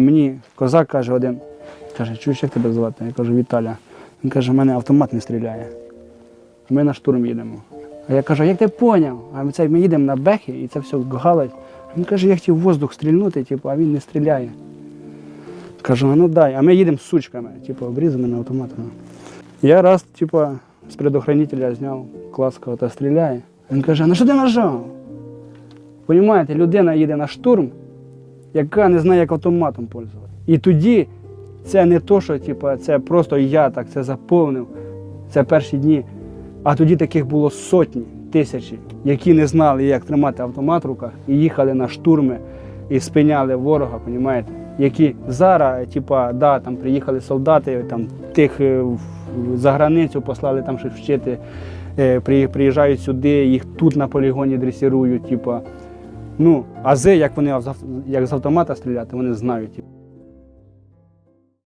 Мені козак каже один, каже, чуєш, як тебе звати? Я кажу, Віталя. Він каже, в мене автомат не стріляє. Ми на штурм їдемо. А я кажу, як ти поняв? А це, ми їдемо на бехи і це все галить. Він каже, я хотів воздух стрільнути, типу, а він не стріляє. Кажу, «А ну дай. А ми їдемо з сучками, типу, обрізаними автоматами. Я раз, типу, з предохранителя зняв класка та стріляє. Він каже, ну що ти нажав? Понімаєте, людина їде на штурм, яка не знає, як автоматом пользуватися. І тоді це не то, що типу, це просто я так це заповнив. Це перші дні. А тоді таких було сотні, тисячі, які не знали, як тримати автомат в руках, і їхали на штурми і спиняли ворога, понімаєте? Які зараз, типа, да, там приїхали солдати, там тих е, за границю послали там щось вчити, е, приїжджають сюди, їх тут на полігоні дресирують, типа. Ну, ази, як вони як з автомата стріляти, вони знають.